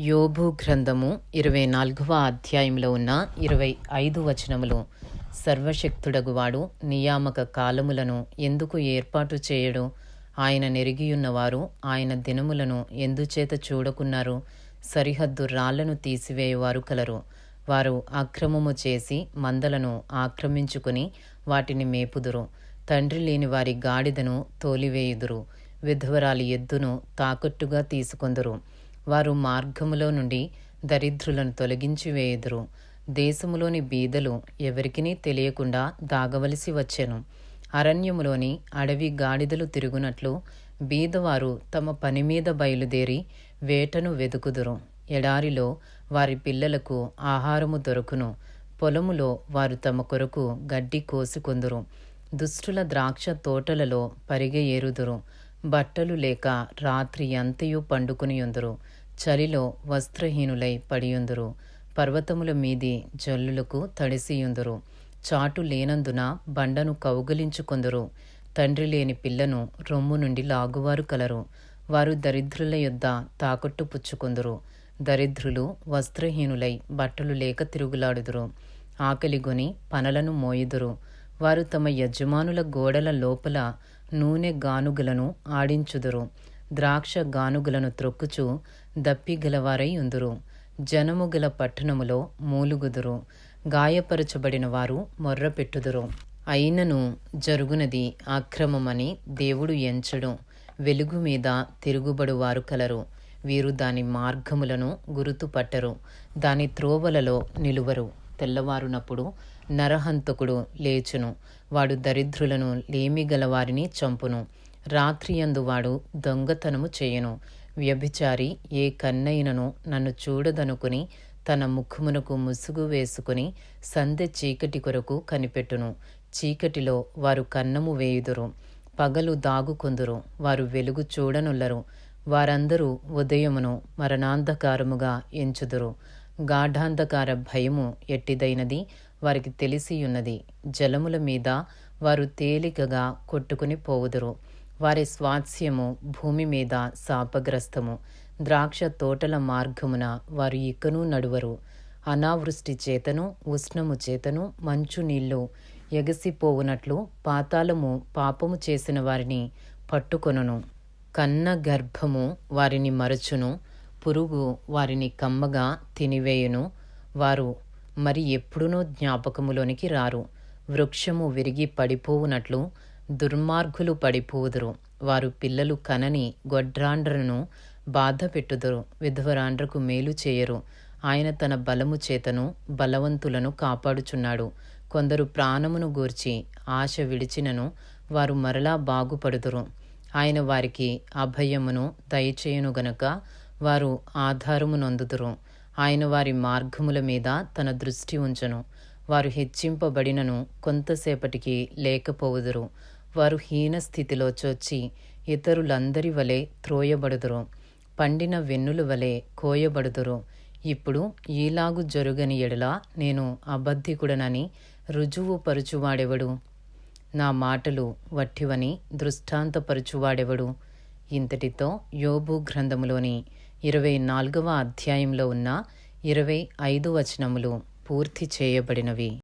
యోబు గ్రంథము ఇరవై నాలుగవ అధ్యాయంలో ఉన్న ఇరవై ఐదు వచనములు. సర్వశక్తుడగువాడు నియామక కాలములను ఎందుకు ఏర్పాటు చేయడు? ఆయన నెరిగియున్నవారు ఆయన దినములను ఎందుచేత చూడకున్నారు? సరిహద్దు రాళ్ళను తీసివేయవారు కలరు. వారు అక్రమము చేసి మందలను ఆక్రమించుకుని వాటిని మేపుదురు. తండ్రి లేని వారి గాడిదను తోలివేయుదురు. విధవరాలి ఎద్దును తాకట్టుగా తీసుకొందురు. వారు మార్గములో నుండి దరిద్రులను తొలగించి వేయుదురు. దేశములోని బీదలు ఎవరికినీ తెలియకుండా దాగవలసి వచ్చెను. అరణ్యములోని అడవి గాడిదలు తిరుగునట్లు బీదవారు తమ పని మీద బయలుదేరి వేటను వెదుకుదురు. ఎడారిలో వారి పిల్లలకు ఆహారము దొరకును. పొలములో వారు తమ కొరకు గడ్డి కోసుకొందురు. దుష్టుల ద్రాక్ష తోటలలో పరిగె ఏరుదురు. బట్టలు లేక రాత్రి అంతయు పండుకునియుందురు. చలిలో వస్త్రహీనులై పడియుందురు. పర్వతముల మీది జల్లులకు తడిసియుందురు. చాటు లేనందున బండను కౌగలించుకొందురు. తండ్రి లేని పిల్లను రొమ్ము నుండి లాగువారు కలరు. వారు దరిద్రుల యొద్ద తాకట్టు పుచ్చుకొందురు. దరిద్రులు వస్త్రహీనులై బట్టలు లేక తిరుగులాడుదురు. ఆకలిగొని పనలను మోయుదురు. వారు తమ యజమానుల గోడల లోపల నూనె గానుగులను ఆడించుదురు. ద్రాక్ష గానుగులను త్రొక్కుచు దప్పిగలవారై ఉందురు. జనము గల పట్టణములో మూలుగుదురు. గాయపరచబడిన వారు మొర్రపెట్టుదురు. అయినను జరుగునది అక్రమమని దేవుడు ఎంచడు. వెలుగు మీద తిరుగుబడువారు కలరు. వీరు దాని మార్గములను గుర్తుపట్టరు. దాని త్రోవలలో నిలువరు. తెల్లవారునప్పుడు నరహంతకుడు లేచును. వాడు దరిద్రులను లేమిగలవారిని చంపును. రాత్రియందు వాడు దొంగతనము చేయను. వ్యభిచారి ఏ కన్నయ్యనను నన్ను చూడదనుకుని తన ముఖమునకు ముసుగు వేసుకుని సంధ్య చీకటి కొరకు కనిపెట్టును. చీకటిలో వారు కన్నము వేయుదురు. పగలు దాగుకొందురు. వారు వెలుగు చూడనుల్లరు. వారందరూ ఉదయమును మరణాంధకారముగా ఎంచుదురు. గాఢాంధకార భయము ఎట్టిదైనది? వారికి తెలిసియున్నది. జలముల మీద వారు తేలికగా కొట్టుకుని పోవుదురు. వారి స్వాస్యము భూమి మీద శాపగ్రస్తము. ద్రాక్ష తోటల మార్గమున వారు ఇకను నడువరు. అనావృష్టి చేతను ఉష్ణము చేతను మంచు నీళ్ళు ఎగసిపోవునట్లు పాతాళము పాపము చేసిన వారిని పట్టుకొనును. కన్న గర్భము వారిని మరచును పురుగు వారిని కమ్మగా తినివేయును. వారు మరి ఎప్పుడునో జ్ఞాపకములోనికి రారు. వృక్షము విరిగి పడిపోవునట్లు దుర్మార్గులు పడిపోదురు. వారు పిల్లలు కనని గొడ్రాండ్రను బాధ పెట్టుదురు. విధవరాండ్రకు మేలు చేయరు. ఆయన తన బలము చేతను బలవంతులను కాపాడుచున్నాడు. కొందరు ప్రాణమును గూర్చి ఆశ విడిచినను వారు మరలా బాగుపడుదురు. ఆయన వారికి అభయమును దయచేయును గనక వారు ఆధారము నొందుదురు. ఆయన వారి మార్గముల మీద తన దృష్టి ఉంచను. వారు హెచ్చింపబడినను కొంతసేపటికి లేకపోవుదురు. వారు హీన స్థితిలో చొచ్చి ఇతరులందరి వలె త్రోయబడుదురు. పండిన వెన్నుల వలె కోయబడుదురు. ఇప్పుడు ఈలాగు జరుగని ఎడల నేను అబద్ధికుడనని రుజువుపరుచువాడెవడు? నా మాటలు వట్టివని దృష్టాంతపరుచువాడెవడు? ఇంతటితో యోబు గ్రంథములోని ఇరవై నాలుగవ అధ్యాయంలో ఉన్న ఇరవై ఐదు వచనములు పూర్తి చేయబడినవి.